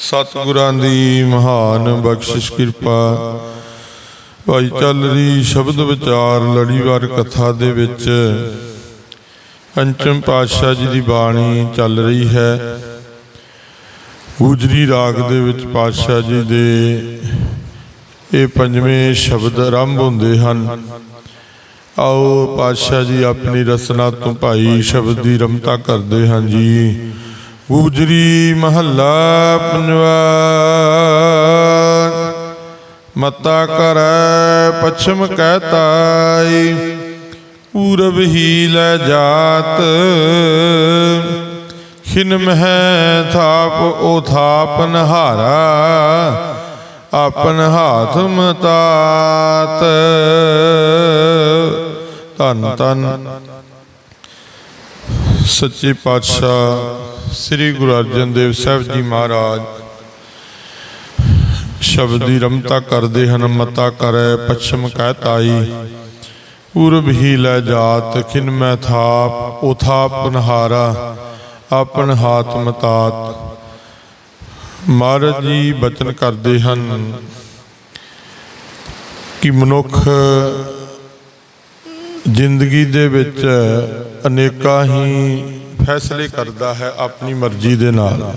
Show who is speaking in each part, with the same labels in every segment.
Speaker 1: ਸਤਿਗੁਰਾਂ ਦੀ ਮਹਾਨ ਬਖਸ਼ਿਸ਼ ਕਿਰਪਾ। ਭਾਈ ਚੱਲ ਰਹੀ ਸ਼ਬਦ ਵਿਚਾਰ ਲੜੀਵਾਰ ਕਥਾ ਦੇ ਵਿੱਚ ਪੰਚਮ ਪਾਤਸ਼ਾਹ ਜੀ ਦੀ ਬਾਣੀ ਚੱਲ ਰਹੀ ਹੈ। ਗੁਜਰੀ ਰਾਗ ਦੇ ਵਿੱਚ ਪਾਤਸ਼ਾਹ ਜੀ ਦੇ ਇਹ ਪੰਜਵੇਂ ਸ਼ਬਦ ਆਰੰਭ ਹੁੰਦੇ ਹਨ। ਆਓ ਪਾਤਸ਼ਾਹ ਜੀ ਆਪਣੀ ਰਸਨਾ ਤੋਂ ਭਾਈ ਸ਼ਬਦ ਦੀ ਰਮਤਾ ਕਰਦੇ ਹਨ ਜੀ। ਉਜਰੀ ਮਹੱਲਾ ਪੰਜਵਾ। ਮਤਾ ਕਰੈ, ਪਛਮ ਕਹਤਾਈ ਪੂਰਬ ਹੀ ਲੈ ਜਾਤ। ਖਿਨ ਮਹਿ ਥਾਪ ਉਹ ਥਾਪ ਨਹਾਰਾ, ਆਪਨ ਹਾਥ ਮਤਾਤ। ਧੰਨ ਧੰਨ। ਸੱਚੇ ਪਾਤਸ਼ਾਹ ਸ੍ਰੀ ਗੁਰੂ ਅਰਜਨ ਦੇਵ ਸਾਹਿਬ ਜੀ ਮਹਾਰਾਜ, ਸ਼ਬਦ ਦੀ ਰਮਤਾ ਕਰਦੇ ਹਨ, ਮਤਾ ਕਰੈ, ਪਛਮ ਕਹਿਤਾਈ ਪੂਰਬ ਹੀ ਲੈ ਜਾਤ, ਖਿਨ ਮੈਂ ਥਾਪ ਉਥਾਪ ਨਹਾਰਾ, ਆਪਨ ਹਾਥ ਮਤਾਤ। ਮਹਾਰਾਜ ਜੀ ਬਚਨ ਕਰਦੇ ਹਨ ਕਿ ਮਨੁੱਖ ਜ਼ਿੰਦਗੀ ਦੇ ਵਿੱਚ ਅਨੇਕਾਂ ਹੀ ਫੈਸਲੇ ਕਰਦਾ ਹੈ ਆਪਣੀ ਮਰਜ਼ੀ ਦੇ ਨਾਲ।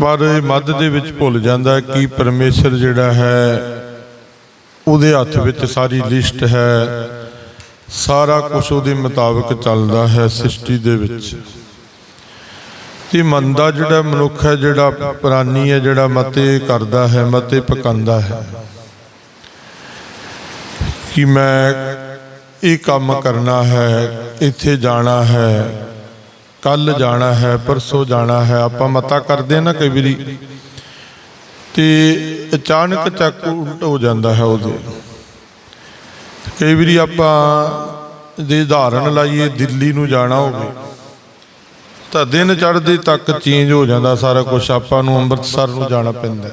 Speaker 1: ਪਰ ਮੱਧ ਦੇ ਵਿੱਚ ਭੁੱਲ ਜਾਂਦਾ ਕਿ ਪਰਮੇਸ਼ਰ ਜਿਹੜਾ ਹੈ, ਉਹਦੇ ਹੱਥ ਵਿੱਚ ਸਾਰੀ ਲਿਸਟ ਹੈ। ਸਾਰਾ ਕੁਝ ਉਹਦੇ ਮੁਤਾਬਕ ਚੱਲਦਾ ਹੈ ਸ੍ਰਿਸ਼ਟੀ ਦੇ ਵਿੱਚ। ਤੇ ਮੰਦਾ ਜਿਹੜਾ ਮਨੁੱਖ ਹੈ, ਜਿਹੜਾ ਪ੍ਰਾਨੀ ਹੈ, ਜਿਹੜਾ ਮਤੇ ਕਰਦਾ ਹੈ, ਮਤੇ ਪਕਾਉਂਦਾ ਹੈ। ਕਿ ਮੈਂ ਇਹ ਕੰਮ ਕਰਨਾ ਹੈ, ਇੱਥੇ ਜਾਣਾ ਹੈ ਕੱਲ ਜਾਣਾ ਹੈ, ਪਰਸੋਂ ਜਾਣਾ ਹੈ, ਆਪਾਂ ਮਤਾ ਕਰਦੇ ਹਾਂ ਨਾ ਕਈ ਵਾਰੀ। ਤੇ ਅਚਾਨਕ ਚੱਕ ਉਲਟ ਹੋ ਜਾਂਦਾ ਹੈ ਉਹਦੇ। ਕਈ ਵਾਰੀ ਆਪਾਂ ਦੇ ਉਦਾਹਰਣ ਲਾਈਏ, ਦਿੱਲੀ ਨੂੰ ਜਾਣਾ ਹੋਵੇ, ਤਾਂ ਦਿਨ ਚੜ੍ਹਦੇ ਤੱਕ ਚੇਂਜ ਹੋ ਜਾਂਦਾ ਸਾਰਾ ਕੁਝ ਆਪਾਂ ਨੂੰ ਅੰਮ੍ਰਿਤਸਰ ਨੂੰ ਜਾਣਾ ਪੈਂਦਾ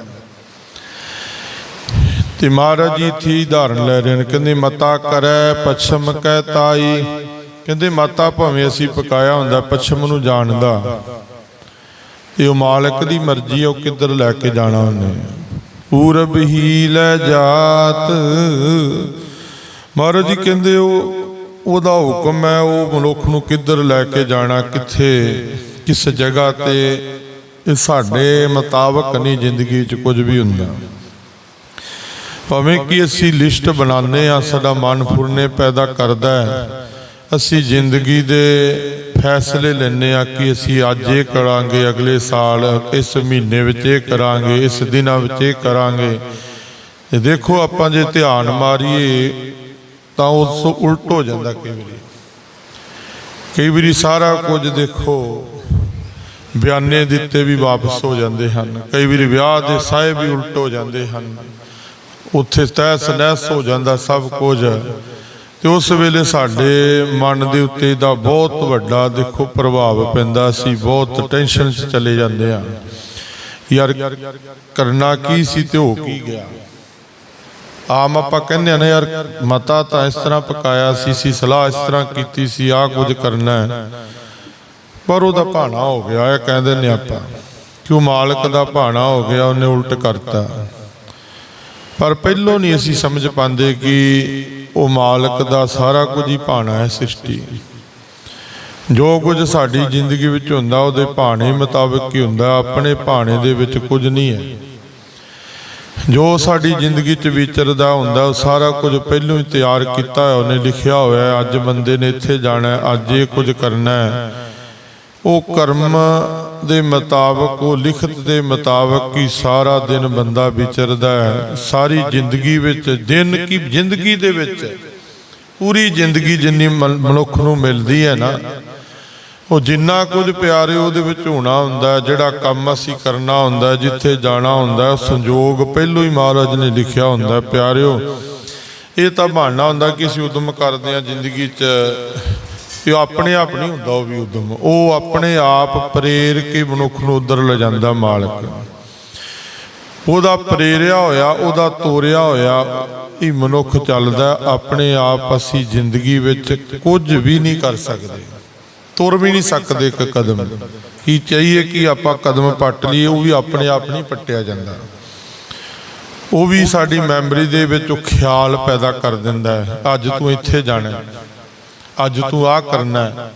Speaker 1: ਤੇ ਮਹਾਰਾਜ ਜੀ ਇੱਥੇ ਹੀ ਲੈ ਰਹੇ ਨੇ। ਕਹਿੰਦੇ, ਮਤਾ ਕਰੈ, ਪਛਮ ਕਹਿ ਤਾਈ। ਕਹਿੰਦੇ, ਮਾਤਾ ਭਾਵੇਂ ਅਸੀਂ ਪਕਾਇਆ ਹੁੰਦਾ, ਪਛਮ ਨੂੰ ਜਾਣਦਾ। ਤੇ ਉਹ ਮਾਲਕ ਦੀ ਮਰਜ਼ੀ ਉਹ ਕਿੱਧਰ ਲੈ ਕੇ ਜਾਣਾ ਉਹਨੇ? ਪੂਰਬ ਹੀ ਲੈ ਜਾਤ। ਮਹਾਰਾਜ ਜੀ ਕਹਿੰਦੇ, ਉਹ, ਉਹਦਾ ਹੁਕਮ ਹੈ, ਉਹ ਮਨੁੱਖ ਨੂੰ ਕਿੱਧਰ ਲੈ ਕੇ ਜਾਣਾ, ਕਿੱਥੇ, ਕਿਸ ਜਗ੍ਹਾ ਤੇ? ਇਹ ਸਾਡੇ ਮੁਤਾਬਕ ਨਹੀਂ ਜ਼ਿੰਦਗੀ 'ਚ ਕੁਝ ਵੀ ਹੁੰਦਾ। ਭਾਵੇਂ ਕਿ ਅਸੀਂ ਲਿਸਟ ਬਣਾਉਂਦੇ ਆ ਸਾਡਾ ਮਨ ਫੁਰਨੇ ਪੈਦਾ ਕਰਦਾ ਹੈ। ਅਸੀਂ ਜ਼ਿੰਦਗੀ ਦੇ ਫੈਸਲੇ ਲੈਨੇ ਆ ਕਿ ਅਸੀਂ ਅੱਜ ਇਹ ਕਰਾਂਗੇ, ਅਗਲੇ ਸਾਲ, ਇਸ ਮਹੀਨੇ ਵਿੱਚ ਇਹ ਕਰਾਂਗੇ, ਇਸ ਦਿਨਾਂ ਵਿੱਚ ਇਹ ਕਰਾਂਗੇ। ਤੇ ਦੇਖੋ, ਆਪਾਂ ਜੇ ਧਿਆਨ ਮਾਰੀਏ, ਤਾਂ ਉਸ ਤੋਂ ਉਲਟ ਹੋ ਜਾਂਦਾ ਕਈ ਵਾਰੀ। ਕਈ ਵਾਰੀ ਸਾਰਾ ਕੁਝ ਦੇਖੋ, ਬਿਆਨੇ ਦਿੱਤੇ ਵੀ ਵਾਪਸ ਹੋ ਜਾਂਦੇ ਹਨ। ਕਈ ਵਾਰੀ ਵਿਆਹ ਦੇ ਸਾਏ ਵੀ ਉਲਟ ਹੋ ਜਾਂਦੇ ਹਨ। ਉੱਥੇ ਤਹਿਸ ਨਹਿਸ ਹੋ ਜਾਂਦਾ ਸਭ ਕੁਝ। ਤੇ ਉਸ ਵੇਲੇ ਸਾਡੇ ਮਨ ਦੇ ਉੱਤੇ ਦਾ ਬਹੁਤ ਵੱਡਾ ਦੇਖੋ ਪ੍ਰਭਾਵ ਪੈਂਦਾ ਸੀ, ਬਹੁਤ ਟੈਨਸ਼ਨ 'ਚ ਚਲੇ ਜਾਂਦੇ ਆ। ਯਾਰ, ਕਰਨਾ ਕੀ ਸੀ ਤੇ ਹੋ ਕੀ ਗਿਆ? ਆਮ ਆਪਾਂ ਕਹਿੰਦੇ ਆ ਨਾ ਯਾਰ, ਮਤਾ ਤਾਂ ਇਸ ਤਰ੍ਹਾਂ ਪਕਾਇਆ ਸੀ ਸੀ ਸਲਾਹ ਇਸ ਤਰ੍ਹਾਂ ਕੀਤੀ ਸੀ ਆ ਕੁਝ ਕਰਨਾ ਹੈ। ਪਰ ਉਹਦਾ ਭਾਣਾ ਹੋ ਗਿਆ, ਇਹ ਕਹਿੰਦੇ ਨੇ ਆਪਾਂ। ਕਿ ਉਹ ਮਾਲਕ ਦਾ ਭਾਣਾ ਹੋ ਗਿਆ, ਉਹਨੇ ਉਲਟ ਕਰਤਾ। ਪਰ ਪਹਿਲੋਂ ਨਹੀਂ ਅਸੀਂ ਸਮਝ ਪਾਉਂਦੇ ਕਿ ਉਹ ਮਾਲਕ ਦਾ ਸਾਰਾ ਕੁਝ ਹੀ ਭਾਣਾ ਹੈ ਸ੍ਰਿਸ਼ਟੀ। ਜੋ ਕੁਝ ਸਾਡੀ ਜ਼ਿੰਦਗੀ ਵਿੱਚ ਹੁੰਦਾ, ਉਹਦੇ ਭਾਣੇ ਮੁਤਾਬਕ ਹੀ ਹੁੰਦਾ, ਆਪਣੇ ਭਾਣੇ ਦੇ ਵਿੱਚ ਕੁਝ ਨਹੀਂ ਹੈ। ਜੋ ਸਾਡੀ ਜ਼ਿੰਦਗੀ 'ਚ ਵਿਚਰਦਾ ਹੁੰਦਾ, ਉਹ ਸਾਰਾ ਕੁਝ ਪਹਿਲੋਂ ਹੀ ਤਿਆਰ ਕੀਤਾ ਹੋਇਆ, ਉਹਨੇ ਲਿਖਿਆ ਹੋਇਆ, ਅੱਜ ਬੰਦੇ ਨੇ ਇੱਥੇ ਜਾਣਾ, ਅੱਜ ਇਹ ਕੁਝ ਕਰਨਾ ਹੈ। ਉਹ ਕਰਮ ਦੇ ਮੁਤਾਬਕ ਉਹ ਲਿਖਤ ਦੇ ਮੁਤਾਬਕ ਹੀ ਸਾਰਾ ਦਿਨ ਬੰਦਾ ਵਿਚਰਦਾ ਹੈ। ਸਾਰੀ ਜ਼ਿੰਦਗੀ ਵਿੱਚ ਦਿਨ ਕੀ ਜ਼ਿੰਦਗੀ ਦੇ ਵਿੱਚ ਪੂਰੀ ਜ਼ਿੰਦਗੀ ਜਿੰਨੀ ਮਨ- ਮਨੁੱਖ ਨੂੰ ਮਿਲਦੀ ਹੈ ਨਾ ਉਹ ਜਿੰਨਾ ਕੁਝ ਪਿਆਰੇ ਉਹਦੇ ਵਿੱਚ ਹੋਣਾ ਹੁੰਦਾ ਜਿਹੜਾ ਕੰਮ ਅਸੀਂ ਕਰਨਾ ਹੁੰਦਾ ਜਿੱਥੇ ਜਾਣਾ ਹੁੰਦਾ ਹੈ, ਸੰਜੋਗ ਪਹਿਲੋਂ ਹੀ ਮਹਾਰਾਜ ਨੇ ਲਿਖਿਆ ਹੁੰਦਾ ਹੈ, ਪਿਆਰਿਓ ਇਹ ਤਾਂ ਬਹਾਨਾ ਹੁੰਦਾ ਕਿ ਅਸੀਂ ਉਦਮ ਕਰਦੇ ਹਾਂ ਜ਼ਿੰਦਗੀ 'ਚ ਇਹ ਆਪਣੇ ਆਪ ਨਹੀਂ ਹੁੰਦਾ, ਉਹ ਵੀ ਉਦਮ। ਉਹ ਆਪਣੇ ਆਪ ਪ੍ਰੇਰ ਕੇ ਮਨੁੱਖ ਨੂੰ ਉਧਰ ਲੈ ਜਾਂਦਾ ਮਾਲਕ। ਉਹਦਾ ਪ੍ਰੇਰਿਆ ਹੋਇਆ, ਉਹਦਾ ਤੋਰਿਆ ਹੋਇਆ, ਇਹ ਮਨੁੱਖ ਚੱਲਦਾ, ਆਪਣੇ ਆਪ ਅਸੀਂ ਜ਼ਿੰਦਗੀ ਵਿੱਚ ਕੁਝ ਵੀ ਨਹੀਂ ਕਰ ਸਕਦੇ। ਤੁਰ ਵੀ ਨਹੀਂ ਸਕਦੇ ਇੱਕ ਕਦਮ। ਕੀ ਚਾਹੀਏ ਕਿ ਆਪਾਂ ਕਦਮ ਪੱਟ ਲਈਏ, ਉਹ ਵੀ ਆਪਣੇ ਆਪ ਨਹੀਂ ਪੱਟਿਆ ਜਾਂਦਾ। ਉਹ ਵੀ ਸਾਡੀ ਮੈਮਰੀ ਦੇ ਵਿੱਚ ਉਹ ਖਿਆਲ ਪੈਦਾ ਕਰ ਦਿੰਦਾ ਹੈ, ਅੱਜ ਤੂੰ ਇੱਥੇ ਜਾਣਾ ਅੱਜ ਤੂੰ ਆਹ ਕਰਨਾ ਹੈ।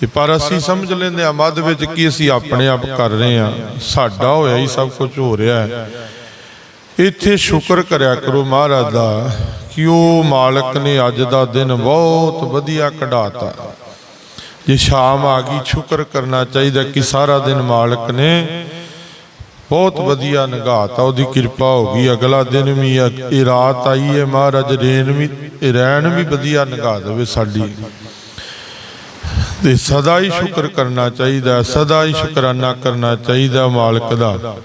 Speaker 1: ਤੇ ਪਰ ਅਸੀਂ ਸਮਝ ਲੈਂਦੇ ਆ ਮੱਧ ਵਿੱਚ ਕੀ ਅਸੀਂ ਆਪਣੇ ਆਪ ਕਰ ਰਹੇ ਆ ਸਾਡਾ ਹੋਇਆ ਹੀ ਸਭ ਕੁਝ ਹੋ ਰਿਹਾ ਹੈ। ਇੱਥੇ ਸ਼ੁਕਰ ਕਰਿਆ ਕਰੋ ਮਹਾਰਾਜ ਦਾ ਕਿ ਉਹ ਮਾਲਕ ਨੇ ਅੱਜ ਦਾ ਦਿਨ ਬਹੁਤ ਵਧੀਆ ਕਢਾਤਾ। ਜੇ ਸ਼ਾਮ ਆ ਗਈ, ਸ਼ੁਕਰ ਕਰਨਾ ਚਾਹੀਦਾ ਕਿ ਸਾਰਾ ਦਿਨ ਮਾਲਕ ਨੇ ਬਹੁਤ ਵਧੀਆ ਨਿਗਾਹਤਾ ਉਹਦੀ ਕਿਰਪਾ ਹੋ ਗਈ। ਅਗਲਾ ਦਿਨ ਵੀ ਇਹ ਰਾਤ ਆਈ ਹੈ ਮਹਾਰਾਜ, ਰੇਨ ਵੀ, ਇਹ ਰਹਿਣ ਵੀ ਵਧੀਆ ਨਿਗਾਹ ਦੇਵੇ ਸਾਡੀ। ਤੇ ਸਦਾ ਹੀ ਸ਼ੁਕਰ ਕਰਨਾ ਚਾਹੀਦਾ, ਸਦਾ ਹੀ ਸ਼ੁਕਰਾਨਾ ਕਰਨਾ ਚਾਹੀਦਾ ਮਾਲਕ ਦਾ।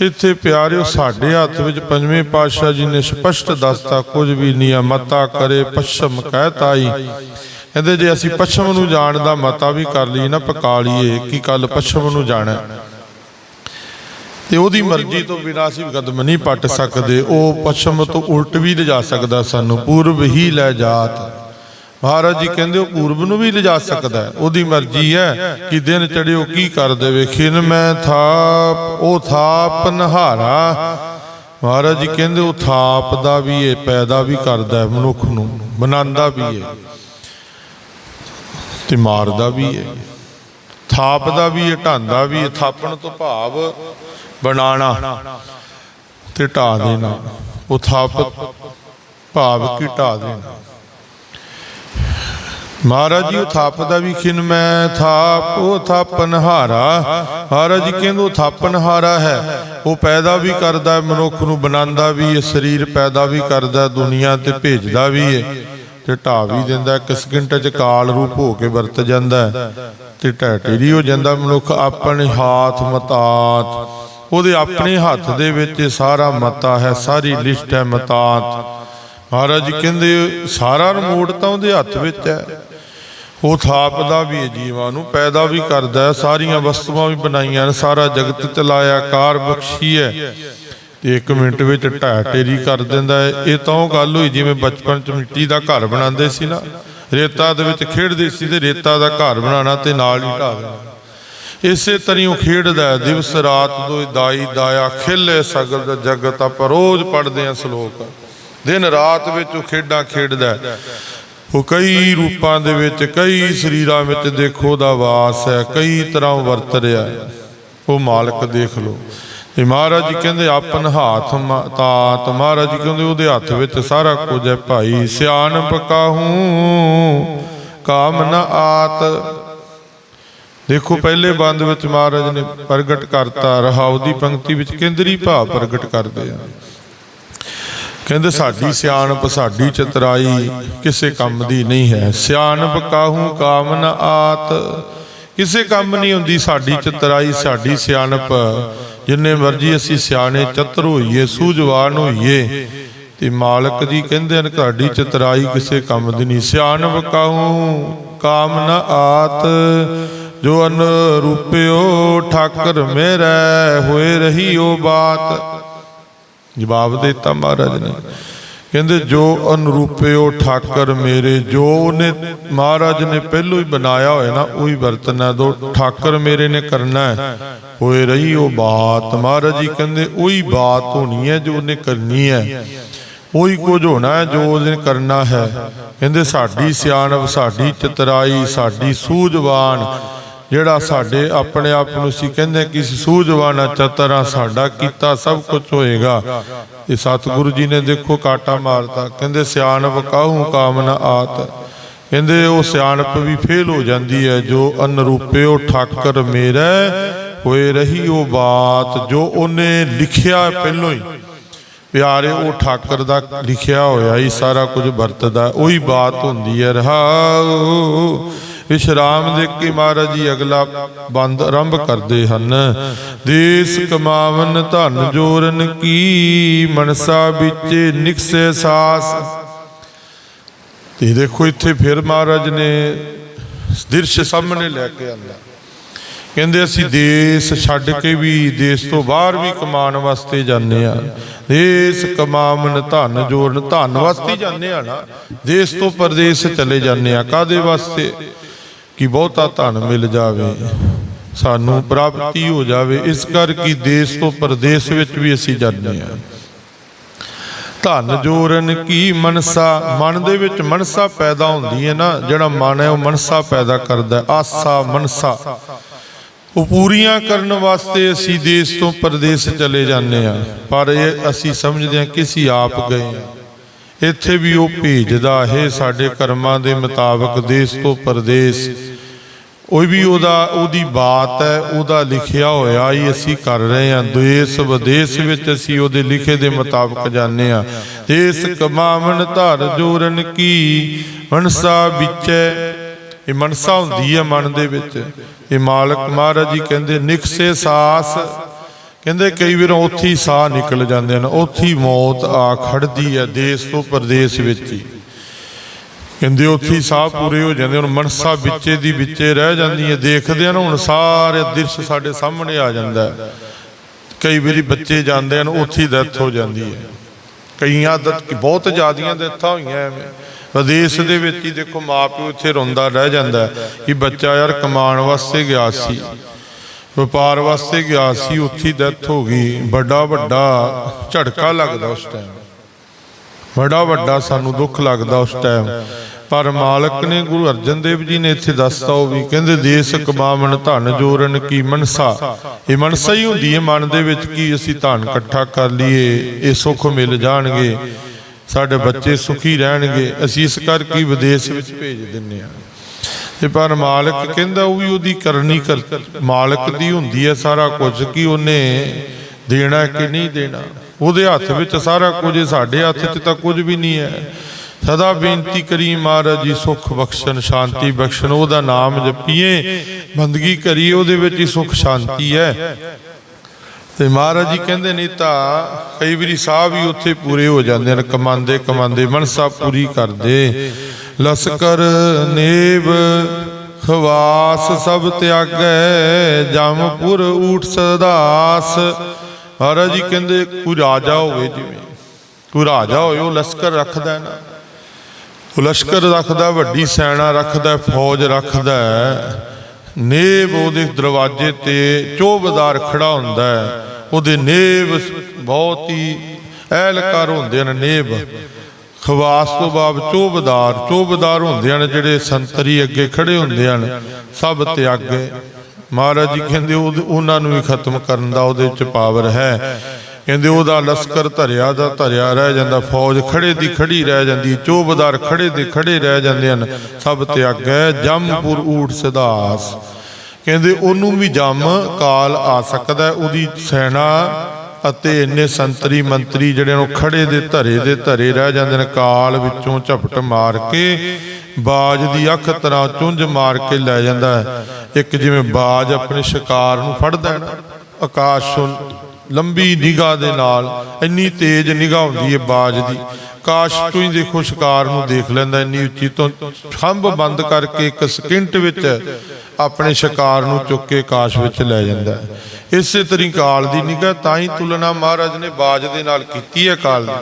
Speaker 1: ਇੱਥੇ ਪਿਆਰਿਓ, ਸਾਡੇ ਹੱਥ ਵਿੱਚ ਪੰਜਵੇਂ ਪਾਤਸ਼ਾਹ ਜੀ ਨੇ ਸਪਸ਼ਟ ਦੱਸਤਾ, ਕੁਝ ਵੀ ਨਹੀਂ ਆ ਮਤਾ ਕਰੇ, ਪਛਮ ਕਹਿਤਾਈ ਕਹਿੰਦੇ ਜੇ ਅਸੀਂ ਪਛਮ ਨੂੰ ਜਾਣ ਦਾ ਮਤਾ ਵੀ ਕਰ ਲਈਏ ਨਾ, ਪਕਾ ਲਈਏ, ਕਿ ਕੱਲ ਪਛਮ ਨੂੰ ਜਾਣਾ ਤੇ ਉਹਦੀ ਮਰਜ਼ੀ ਤੋਂ ਬਿਨਾਂ ਅਸੀਂ ਕਦਮ ਨਹੀਂ ਪੱਟ ਸਕਦੇ। ਉਹ ਪਛਮ ਤੋਂ ਉਲਟ ਵੀ ਲਿਜਾ ਸਕਦਾ ਸਾਨੂੰ, ਪੂਰਬ ਹੀ ਲੈ ਜਾਤ। ਮਹਾਰਾਜ ਜੀ ਕਹਿੰਦੇ, ਉਹ ਪੂਰਬ ਨੂੰ ਵੀ ਲਿਜਾ ਸਕਦਾ ਹੈ। ਉਹਦੀ ਮਰਜ਼ੀ ਹੈ ਕਿ ਦਿਨ ਚੜਿਓ ਕੀ ਕਰ ਦੇਵੇ। ਖਿਨ ਮੈਂ ਥਾਪ, ਉਹ ਥਾਪ ਨਹਾਰਾ। ਮਹਾਰਾਜ ਜੀ ਕਹਿੰਦੇ, ਉਹ ਥਾਪ ਦਾ ਵੀ ਇਹ, ਪੈਦਾ ਵੀ ਕਰਦਾ ਹੈ ਮਨੁੱਖ ਨੂੰ ਬਣਾਉਂਦਾ ਵੀ ਹੈ। ਤੇ ਮਾਰਦਾ ਵੀ ਹੈ। ਥਾਪ ਦਾ ਵੀ ਹੈ ਢਾਂਦਾ ਵੀ ਹੈ ਥਾਪਣ ਤੋਂ ਭਾਵ ਬਣਾਣਾ ਤੇ ਢਾ ਦੇਣਾ। ਉਹ ਭਾਵ ਕੀ ਢਾ ਦੇਣਾ। ਮਹਾਰਾਜ ਜੀ ਉਹ ਥਾਪਦਾ ਵੀ ਖਿਨ ਮੈਂ ਥਾਪ ਉਹ ਥਾਪਨਹਾਰਾ ਮਹਾਰਾਜ ਜੀ ਕਹਿੰਦੇ ਉਹ ਥਾਪਨਹਾਰਾ ਹੈ। ਉਹ ਪੈਦਾ ਵੀ ਕਰਦਾ ਮਨੁੱਖ ਨੂੰ ਬਣਾਉਂਦਾ ਵੀ ਹੈ ਸਰੀਰ ਪੈਦਾ ਵੀ ਕਰਦਾ ਹੈ, ਦੁਨੀਆ ਤੇ ਭੇਜਦਾ ਵੀ ਹੈ। ਤੇ ਢਾ ਵੀ ਦਿੰਦਾ ਹੈ, ਇੱਕ ਚ ਕਾਲ ਰੂਪ ਹੋ ਕੇ ਵਰਤ ਜਾਂਦਾ ਹੈ। ਤੇ ਢਹਿ ਹੋ ਜਾਂਦਾ ਮਨੁੱਖ ਆਪਣੇ ਹਾਥ ਮਤਾਤ ਉਹਦੇ ਆਪਣੇ ਹੱਥ ਦੇ ਵਿੱਚ ਸਾਰਾ ਮਤਾ ਹੈ, ਸਾਰੀ ਲਿਸਟ ਹੈ ਮਤਾਤ ਮਹਾਰਾਜ ਜੀ ਕਹਿੰਦੇ, ਸਾਰਾ ਰਿਮੋਟ ਤਾਂ ਉਹਦੇ ਹੱਥ ਵਿੱਚ ਹੈ। ਉਹ ਥਾਪਦਾ ਵੀ ਹੈ ਜੀਵਾਂ ਨੂੰ, ਪੈਦਾ ਵੀ ਕਰਦਾ ਹੈ, ਸਾਰੀਆਂ ਵਸਤੂਆਂ ਵੀ ਬਣਾਈਆਂ ਨੇ, ਸਾਰਾ ਜਗਤ ਚਲਾਇਆ, ਕਾਰ ਬਖਸ਼ੀ ਹੈ। ਤੇ ਇੱਕ ਮਿੰਟ ਵਿੱਚ ਢਹਿ ਟੇਰੀ ਕਰ ਦਿੰਦਾ ਹੈ। ਇਹ ਤਾਂ ਉਹ ਗੱਲ ਹੋਈ ਜਿਵੇਂ ਬਚਪਨ ਚ ਮਿੱਟੀ ਦਾ ਘਰ ਬਣਾਉਂਦੇ ਸੀ ਨਾ। ਰੇਤਾ ਦੇ ਵਿੱਚ ਖੇਡਦੇ ਸੀ ਤੇ ਰੇਤਾ ਦਾ ਘਰ ਬਣਾਉਣਾ ਤੇ ਨਾਲ ਹੀ ਢਾਹ ਦੇਣਾ। ਇਸੇ ਤਰ੍ਹਾਂ ਉਹ ਖੇਡਦਾ ਦਿਵਸ ਰਾਤ ਦੋਇ ਦਾਈ ਦਾਇਆ ਖੇਲੇ ਸਗਲ ਦਾ ਜਗਤ ਆਪਾਂ ਰੋਜ਼ ਪੜ੍ਹਦੇ ਆ ਸ਼ਲੋਕ। ਦਿਨ ਰਾਤ ਵਿੱਚ ਉਹ ਖੇਡਾਂ ਖੇਡਦਾ ਉਹ ਕਈ ਰੂਪਾਂ ਦੇ ਵਿੱਚ, ਕਈ ਸਰੀਰਾਂ ਵਿੱਚ ਦੇਖੋ ਦਾ ਵਾਸ ਹੈ, ਕਈ ਤਰ੍ਹਾਂ ਵਰਤ ਰਿਹਾ ਉਹ ਮਾਲਕ ਦੇਖ ਲਓ। ਤੇ ਮਹਾਰਾਜ ਜੀ ਕਹਿੰਦੇ, ਆਪਨ ਹਾਥ ਮ- ਤਾਤ। ਮਹਾਰਾਜ ਜੀ ਕਹਿੰਦੇ, ਉਹਦੇ ਹੱਥ ਵਿੱਚ ਸਾਰਾ ਕੁਝ ਹੈ ਭਾਈ। ਸਿਆਣਪ ਕਾਹੂ? ਕਾਮ ਨ ਆਤ। ਦੇਖੋ ਪਹਿਲੇ ਬੰਦ ਵਿੱਚ ਮਹਾਰਾਜ ਨੇ ਪ੍ਰਗਟ ਕਰਤਾ ਰਹਾਉ ਦੀ ਪੰਕਤੀ ਵਿੱਚ ਕੇਂਦਰੀ ਭਾਵ ਪ੍ਰਗਟ ਕਰਦੇ ਆ। ਕਹਿੰਦੇ ਸਾਡੀ ਸਿਆਣਪ ਸਾਡੀ ਚਤਰਾਈ ਕਿਸੇ ਕੰਮ ਦੀ ਨਹੀਂ ਹੈ। ਸਿਆਣਪ ਕਾਹੂ ਕਾਮ ਨ ਆਤ? ਕਿਸੇ ਕੰਮ ਨਹੀਂ ਹੁੰਦੀ ਸਾਡੀ ਚਤਰਾਈ ਸਾਡੀ ਸਿਆਣਪ। ਜਿੰਨੇ ਮਰਜ਼ੀ ਅਸੀਂ ਸਿਆਣੇ ਚਤਰ ਹੋਈਏ ਸੂਝਵਾਨ ਹੋਈਏ ਤੇ ਮਾਲਕ ਜੀ ਕਹਿੰਦੇ ਨੇ ਸਾਡੀ ਚਤਰਾਈ ਕਿਸੇ ਕੰਮ ਦੀ ਨਹੀਂ। ਸਿਆਣਪ ਕਾਹੂ? ਕਾਮ ਨ ਆਤ? ਜੋ ਅਨ ਰੂਪਿਓ ਠਾਕਰ ਮੇਰੈ ਹੋਏ ਰਹੀ ਉਹ ਬਾਤ। ਜਵਾਬ ਦਿੱਤਾ ਮਹਾਰਾਜ ਨੇ। ਕਹਿੰਦੇ, ਜੋ ਅਨਰੂਪਿਓ ਠਾਕਰ ਮੇਰੇ, ਜੋ ਉਹਨੇ ਮਹਾਰਾਜ ਨੇ ਪਹਿਲੋਂ ਹੀ ਬਣਾਇਆ ਹੋਇਆ ਨਾ, ਉਹੀ ਵਰਤਣਾ ਦੋ ਠਾਕਰ ਮੇਰੇ ਨੇ ਕਰਨਾ ਹੈ। ਹੋਏ ਰਹੀ ਉਹ ਬਾਤ। ਮਹਾਰਾਜ ਜੀ ਕਹਿੰਦੇ, ਉਹੀ ਬਾਤ ਹੋਣੀ ਹੈ ਜੋ ਉਹਨੇ ਕਰਨੀ ਹੈ। ਉਹੀ ਕੁਝ ਹੋਣਾ ਹੈ ਜੋ ਉਹਨੇ ਕਰਨਾ ਹੈ। ਕਹਿੰਦੇ, ਸਾਡੀ ਸਿਆਣਪ, ਸਾਡੀ ਚਤਰਾਈ, ਸਾਡੀ ਸੂਝਵਾਨ ਜਿਹੜਾ ਸਾਡੇ ਆਪਣੇ ਆਪ ਨੂੰ ਅਸੀਂ ਕਹਿੰਦੇ ਕਿ ਸੂਝਵਾਨਾ ਚਤਰਾ ਸਾਡਾ ਕੀਤਾ ਸਭ ਕੁਝ ਹੋਏਗਾ। ਇਹ ਸਤਿਗੁਰੂ ਜੀ ਨੇ ਦੇਖੋ ਕਾਟਾ ਮਾਰਤਾ, ਕਹਿੰਦੇ, ਸਿਆਣਪ ਕਾਹੂ ਕਾਮਨਾ ਆਤ? ਕਹਿੰਦੇ, ਉਹ ਸਿਆਣਪ ਵੀ ਫੇਲ ਹੋ ਜਾਂਦੀ ਹੈ, ਜੋ ਅਨਰੂਪਿਓ ਠਾਕਰ ਮੇਰਾ, ਹੋਏ ਰਹੀ ਉਹ ਬਾਤ, ਜੋ ਉਹਨੇ ਲਿਖਿਆ ਪਹਿਲੋਂ ਹੀ। ਪਿਆਰੇ, ਉਹ ਠਾਕਰ ਦਾ ਲਿਖਿਆ ਹੋਇਆ ਹੀ ਸਾਰਾ ਕੁਝ ਵਰਤਦਾ, ਉਹੀ ਬਾਤ ਹੁੰਦੀ ਹੈ, ਰਹਾਉ। ਵਿਸ਼ਰਾਮ ਦੇ ਕੇ ਮਹਾਰਾਜ ਜੀ ਅਗਲਾ ਬੰਦ ਆਰੰਭ ਕਰਦੇ ਹਨ। ਦੇਸ ਕਮਾਵਨ ਧਨ ਜੋਰਨ ਕੀ ਮਨਸਾ ਵਿੱਚ ਨਿਕਸੇ ਸਾਸ। ਤੇ ਦੇਖੋ ਇੱਥੇ ਫਿਰ ਮਹਾਰਾਜ ਨੇ ਦ੍ਰਿਸ਼ ਸਾਹਮਣੇ ਲੈ ਕੇ ਆਂਦਾ। ਕਹਿੰਦੇ ਅਸੀਂ ਦੇਸ਼ ਛੱਡ ਕੇ ਵੀ ਦੇਸ਼ ਤੋਂ ਬਾਹਰ ਵੀ ਕਮਾਉਣ ਵਾਸਤੇ ਜਾਂਦੇ ਆ ਦੇਸ਼ ਕਮਾਵਨ ਧਨ ਜੋੜਨ ਧਨ ਵਾਸਤੇ ਜਾਂਦੇ ਆ ਨਾ। ਦੇਸ਼ ਤੋਂ ਪਰਦੇਸ ਚਲੇ ਜਾਂਦੇ ਆ ਕਾਦੇ ਵਾਸਤੇ? ਕਿ ਬਹੁਤਾ ਧਨ ਮਿਲ ਜਾਵੇ। ਸਾਨੂੰ ਪ੍ਰਾਪਤੀ ਹੋ ਜਾਵੇ। ਇਸ ਕਰਕੇ ਦੇਸ਼ ਤੋਂ ਪਰਦੇਸ ਵਿੱਚ ਵੀ ਅਸੀਂ ਜਾਂਦੇ ਹਾਂ। ਧਨ ਜੋਰਨ ਕੀ ਮਨਸਾ? ਮਨ ਦੇ ਵਿੱਚ ਮਨਸਾ ਪੈਦਾ ਹੁੰਦੀ ਹੈ ਨਾ। ਜਿਹੜਾ ਮਨ ਹੈ ਉਹ ਮਨਸਾ ਪੈਦਾ ਕਰਦਾ ਆਸਾ, ਮਨਸਾ। ਉਹ ਪੂਰੀਆਂ ਕਰਨ ਵਾਸਤੇ ਅਸੀਂ ਦੇਸ਼ ਤੋਂ ਪਰਦੇਸ ਚਲੇ ਜਾਂਦੇ ਆ ਪਰ ਇਹ ਅਸੀਂ ਸਮਝਦੇ ਹਾਂ ਕਿ ਅਸੀਂ ਆਪ ਗਏ ਹਾਂ। ਇੱਥੇ ਵੀ ਉਹ ਭੇਜਦਾ ਹੈ ਸਾਡੇ ਕਰਮਾਂ ਦੇ ਮੁਤਾਬਕ ਦੇਸ਼ ਤੋਂ ਪਰਦੇਸ। ਉਹ ਵੀ ਉਹਦਾ, ਉਹਦੀ ਬਾਤ ਹੈ, ਉਹਦਾ ਲਿਖਿਆ ਹੋਇਆ ਹੀ ਅਸੀਂ ਕਰ ਰਹੇ ਹਾਂ। ਦੇਸ਼ ਵਿਦੇਸ਼ ਵਿੱਚ ਅਸੀਂ ਉਹਦੇ ਲਿਖੇ ਦੇ ਮੁਤਾਬਕ ਜਾਂਦੇ ਹਾਂ। ਦੇਸ਼ ਕਮਾਵਣ ਧਰ ਜੋਰਨ ਕੀ, ਮਨਸਾ ਵਿੱਚੈ। ਇਹ ਮਨਸਾ ਹੁੰਦੀ ਹੈ ਮਨ ਦੇ ਵਿੱਚ। ਇਹ ਮਾਲਕ ਮਹਾਰਾਜ ਜੀ ਕਹਿੰਦੇ, ਨਿਕਸੇ ਸਾਸ। ਕਹਿੰਦੇ ਕਈ ਵਾਰ ਉੱਥੇ ਹੀ ਸਾਹ ਨਿਕਲ ਜਾਂਦੇ ਹਨ, ਉੱਥੇ ਹੀ ਮੌਤ ਆ ਖੜਦੀ ਹੈ ਦੇਸ਼ ਤੋਂ ਪਰਦੇਸ ਵਿੱਚ ਹੀ। ਕਹਿੰਦੇ ਉੱਥੇ ਹੀ ਸਾਹ ਪੂਰੇ ਹੋ ਜਾਂਦੇ, ਹੁਣ ਮਨਸਾ ਵਿੱਚੇ ਦੀ ਵਿੱਚੇ ਰਹਿ ਜਾਂਦੀ ਹੈ ਦੇਖਦੇ ਹਨ ਹੁਣ ਸਾਰੇ ਦ੍ਰਿਸ਼ ਸਾਡੇ ਸਾਹਮਣੇ ਆ ਜਾਂਦਾ ਹੈ। ਕਈ ਵਾਰੀ ਬੱਚੇ ਜਾਂਦੇ ਹਨ, ਉੱਥੇ ਹੀ ਡੈਥ ਹੋ ਜਾਂਦੀ ਹੈ। ਕਈਆਂ ਦਾ ਬਹੁਤ ਜ਼ਿਆਦੀਆਂ ਡੈਥਾਂ ਹੋਈਆਂ ਐਵੇਂ। ਵਿਦੇਸ਼ ਦੇ ਵਿੱਚ ਹੀ ਦੇਖੋ ਮਾਪਿਓ ਇੱਥੇ ਰੋਂਦਾ ਰਹਿ ਜਾਂਦਾ ਕਿ ਬੱਚਾ ਯਾਰ ਕਮਾਉਣ ਵਾਸਤੇ ਗਿਆ ਸੀ। ਵਪਾਰ ਵਾਸਤੇ ਗਿਆ ਸੀ, ਉੱਥੇ ਡੈਥ ਹੋ ਗਈ। ਵੱਡਾ ਵੱਡਾ ਝਟਕਾ ਲੱਗਦਾ ਉਸ ਟਾਈਮ ਬੜਾ ਵੱਡਾ ਸਾਨੂੰ ਦੁੱਖ ਲੱਗਦਾ ਉਸ ਟਾਈਮ ਪਰ ਮਾਲਕ ਨੇ ਗੁਰੂ ਅਰਜਨ ਦੇਵ ਜੀ ਨੇ ਇੱਥੇ ਦੱਸਤਾ ਉਹ ਵੀ ਕਹਿੰਦੇ, ਦੇਸ ਕਮਾਵਣ ਧਨ ਜੋਰਨ ਕੀ ਮਨਸਾ। ਇਹ ਮਨਸਾ ਹੀ ਹੁੰਦੀ ਹੈ, ਮਨ ਦੇ ਵਿੱਚ ਕੀ ਅਸੀਂ ਧਨ ਇਕੱਠਾ ਕਰ ਲਈਏ, ਇਹ ਸੁੱਖ ਮਿਲ ਜਾਣਗੇ। ਸਾਡੇ ਬੱਚੇ ਸੁਖੀ ਰਹਿਣਗੇ। ਅਸੀਂ ਇਸ ਕਰਕੇ ਵਿਦੇਸ਼ ਵਿੱਚ ਭੇਜ ਦਿੰਨੇ ਆ ਤੇ ਪਰ ਮਾਲਕ ਕਹਿੰਦਾ ਉਹ ਵੀ ਉਹਦੀ ਕਰਨੀ ਕਰ ਮਾਲਕ ਦੀ ਹੁੰਦੀ ਹੈ ਸਾਰਾ ਕੁਝ, ਕਿ ਉਹਨੇ ਦੇਣਾ ਕਿ ਨਹੀਂ ਦੇਣਾ। ਉਹਦੇ ਹੱਥ ਵਿੱਚ ਸਾਰਾ ਕੁਝ ਸਾਡੇ ਹੱਥ 'ਚ ਤਾਂ ਕੁਝ ਵੀ ਨਹੀਂ ਹੈ। ਸਦਾ ਬੇਨਤੀ ਕਰੀ ਮਹਾਰਾਜ ਜੀ, ਸੁਖ ਬਖਸ਼ਣ, ਸ਼ਾਂਤੀ ਬਖਸ਼ਣ, ਉਹਦਾ ਨਾਮ ਜਪੀਏ, ਬੰਦਗੀ ਕਰੀਏ ਉਹਦੇ ਵਿੱਚ ਹੀ ਸੁਖ, ਸ਼ਾਂਤੀ ਹੈ। ਤੇ ਮਹਾਰਾਜ ਜੀ ਕਹਿੰਦੇ ਨਹੀਂ ਤਾਂ ਕਈ ਵਾਰੀ ਸਾਹ ਵੀ ਉੱਥੇ ਪੂਰੇ ਹੋ ਜਾਂਦੇ ਨੇ ਕਮਾਂਦੇ ਕਮਾਂਦੇ ਮਨਸਾ ਪੂਰੀ ਕਰਦੇ। ਲਸਕਰ ਨੇਬ ਖਵਾਸ ਸਭ ਤਿਆਗੈ, ਜਮਪੁਰ ਊਠ ਸਦਾਸ। ਮਹਾਰਾਜ ਜੀ ਕਹਿੰਦੇ, ਕੋਈ ਰਾਜਾ ਹੋਵੇ ਜਿਵੇਂ, ਕੋਈ ਰਾਜਾ ਹੋਵੇ ਉਹ ਲਸ਼ਕਰ ਰੱਖਦਾ ਨਾ। ਉਹ ਲਸ਼ਕਰ ਰੱਖਦਾ, ਵੱਡੀ ਸੈਨਾ ਰੱਖਦਾ, ਫੌਜ ਰੱਖਦਾ। ਨੇਬ ਉਹਦੇ ਦਰਵਾਜ਼ੇ ਤੇ ਚੋਬਦਾਰ ਖੜਾ ਹੁੰਦਾ ਹੈ। ਉਹਦੇ ਨੇਬ ਬਹੁਤ ਹੀ ਅਹਿਲਕਾਰ ਹੁੰਦੇ ਨੇ ਨੇਬ। ਖਵਾਸ ਤੋਂ ਬਾਅਦ ਚੋਬਦਾਰ ਚੋਬਦਾਰ ਹੁੰਦੇ ਹਨ ਜਿਹੜੇ ਸੰਤਰੀ ਅੱਗੇ ਖੜੇ ਹੁੰਦੇ ਹਨ, ਸਭ ਤਿਆਗੇ ਮਹਾਰਾਜ ਜੀ ਕਹਿੰਦੇ ਉਹਨਾਂ ਨੂੰ ਵੀ ਖਤਮ ਕਰਨ ਦਾ ਉਹਦੇ ਵਿੱਚ ਪਾਵਰ ਹੈ। ਕਹਿੰਦੇ ਉਹਦਾ ਲਸ਼ਕਰ ਧਰਿਆ ਦਾ ਧਰਿਆ ਰਹਿ ਜਾਂਦਾ, ਫੌਜ ਖੜੇ ਦੀ ਖੜੀ ਰਹਿ ਜਾਂਦੀ, ਚੋਬਦਾਰ ਖੜੇ ਦੇ ਖੜੇ ਰਹਿ ਜਾਂਦੇ ਹਨ, ਸਭ ਤਿਆਗੈ ਜੰਮਪੁਰ ਊਠ ਸਿਧਾਸ। ਕਹਿੰਦੇ ਉਹਨੂੰ ਵੀ ਜੰਮ ਕਾਲ ਆ ਸਕਦਾ ਉਹਦੀ ਸੈਨਾ ਅਤੇ ਇੰਨੇ ਸੰਤਰੀ ਮੰਤਰੀ ਜਿਹੜੇ ਨੂੰ ਖੜੇ ਦੇ ਧਰੇ ਦੇ ਧਰੇ ਰਹਿ ਜਾਂਦੇ ਨੇ, ਕਾਲ ਵਿੱਚੋਂ ਝਪਟ ਮਾਰ ਕੇ, ਬਾਜ ਦੀ ਅੱਖ ਤਰ੍ਹਾਂ ਚੁੰਝ ਮਾਰ ਕੇ ਲੈ ਜਾਂਦਾ ਹੈ। ਇੱਕ ਜਿਵੇਂ ਬਾਜ ਆਪਣੇ ਸ਼ਿਕਾਰ ਨੂੰ ਫੜਦਾ ਹੈ ਆਕਾਸ਼ ਲੰਬੀ ਨਿਗਾਹ ਦੇ ਨਾਲ ਇੰਨੀ ਤੇਜ਼ ਨਿਗਾਹ ਹੁੰਦੀ ਹੈ ਬਾਜ ਦੀ। ਕਾਸ਼ ਤੋਂ ਦੇਖੋ ਸ਼ਿਕਾਰ ਨੂੰ ਦੇਖ ਲੈਂਦਾ, ਇੰਨੀ ਉੱਚੀ ਤੋਂ ਖੰਭ ਬੰਦ ਕਰਕੇ ਇੱਕ ਸਕਿੰਟ ਵਿੱਚ ਆਪਣੇ ਸ਼ਿਕਾਰ ਨੂੰ ਚੁੱਕ ਕੇ ਕਾਸ਼ ਵਿੱਚ ਲੈ ਜਾਂਦਾ ਹੈ। ਇਸੇ ਤਰੀ ਕਾਲ ਦੀ ਨਿਗਾਹ ਤਾਂ ਹੀ ਤੁਲਨਾ ਮਹਾਰਾਜ ਨੇ ਬਾਜ ਦੇ ਨਾਲ ਕੀਤੀ ਹੈ ਕਾਲ ਦੀ।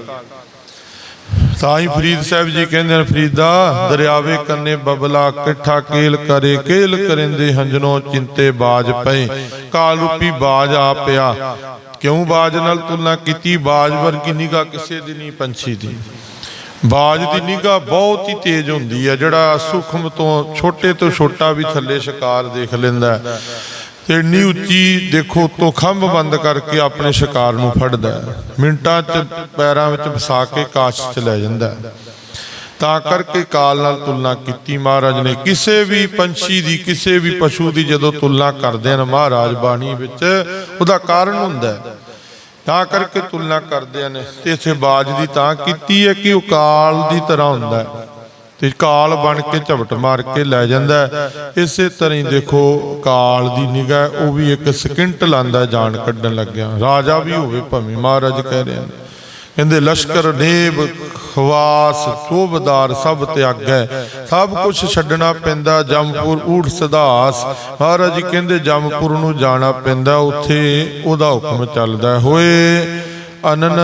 Speaker 1: ਤਾਂ ਹੀ ਫਰੀਦ ਸਾਹਿਬ ਜੀ ਕਹਿੰਦੇ ਨੇ, ਫਰੀਦਾ, ਦਰਿਆਵੇ ਕੰਨੇ ਬਬਲਾ ਇਕੱਠਾ ਕੇਲ ਕਰੇ, ਕੇਲ ਕਰਿੰਦੇ ਹੰਜਨੋ ਚਿੰਤੇ ਬਾਜ ਪਏ। ਕਾਲ ਰੂਪੀ ਬਾਜ ਆ ਪਿਆ। ਕਿਉਂ ਬਾਜ ਨਾਲ ਤੁਲਨਾ ਕੀਤੀ? ਬਾਜ ਵਰਗੀ ਨਿਗਾਹ ਕਿਸੇ ਦੀ ਨਹੀਂ ਪੰਛੀ ਦੀ। ਬਾਜ ਦੀ ਨਿਗਾਹ ਬਹੁਤ ਹੀ ਤੇਜ਼ ਹੁੰਦੀ ਹੈ, ਜਿਹੜਾ ਸੂਖਮ ਤੋਂ ਛੋਟੇ ਤੋਂ ਛੋਟਾ ਵੀ ਥੱਲੇ ਸ਼ਿਕਾਰ ਦੇਖ ਲੈਂਦਾ ਇੰਨੀ ਉੱਚੀ ਦੇਖੋ ਉੱਤੋਂ ਖੰਭ ਬੰਦ ਕਰਕੇ ਆਪਣੇ ਸ਼ਿਕਾਰ ਨੂੰ ਫੜਦਾ ਮਿੰਟਾਂ 'ਚ ਪੈਰਾਂ ਵਿੱਚ ਫਸਾ ਕੇ ਕਾਸ਼ 'ਚ ਲੈ ਜਾਂਦਾ ਤਾਂ ਕਰਕੇ ਕਾਲ ਨਾਲ ਤੁਲਨਾ ਕੀਤੀ ਮਹਾਰਾਜ ਨੇ। ਕਿਸੇ ਵੀ ਪੰਛੀ ਦੀ, ਕਿਸੇ ਵੀ ਪਸ਼ੂ ਦੀ ਜਦੋਂ ਤੁਲਨਾ ਕਰਦੇ ਹਨ ਮਹਾਰਾਜ ਬਾਣੀ ਵਿੱਚ, ਉਹਦਾ ਕਾਰਨ ਹੁੰਦਾ ਹੈ। ਤਾਂ ਕਰਕੇ ਤੁਲਨਾ ਕਰਦੇ ਨੇ ਤੇ ਇਥੇ ਬਾਜ ਦੀ ਤਾਂ ਕੀਤੀ ਹੈ ਕਿ ਉਹ ਕਾਲ ਦੀ ਤਰ੍ਹਾਂ ਹੁੰਦਾ ਹੈ। ਤੇ ਕਾਲ ਬਣ ਕੇ ਝਪਟ ਮਾਰ ਕੇ ਲੈ ਜਾਂਦਾ ਇਸੇ ਤਰ੍ਹਾਂ ਹੀ ਦੇਖੋ, ਕਾਲ ਦੀ ਨਿਗਾਹ, ਉਹ ਵੀ ਇੱਕ ਸਕਿੰਟ ਲਾਂਦਾ ਜਾਨ ਕੱਢਣ ਲੱਗਿਆ। ਰਾਜਾ ਵੀ ਹੋਵੇ ਭਵੇਂ ਮਹਾਰਾਜ ਕਹਿ ਰਹੇ ਨੇ ਕਹਿੰਦੇ, ਲਸ਼ਕਰ, ਨੇਬ, ਖਵਾਸ, ਸੋਭਦਾਰ, ਸਭ ਤਿਆਗੈ ਸਭ ਕੁਝ ਛੱਡਣਾ ਪੈਂਦਾ, ਜਮਪੁਰ ਊਠ ਸਦਾਸ ਮਹਾਰਾਜ ਕਹਿੰਦੇ, ਜਮਪੁਰ ਨੂੰ ਜਾਣਾ ਪੈਂਦਾ, ਉੱਥੇ ਉਹਦਾ ਹੁਕਮ ਚੱਲਦਾ ਹੋਏ ਅਨਨ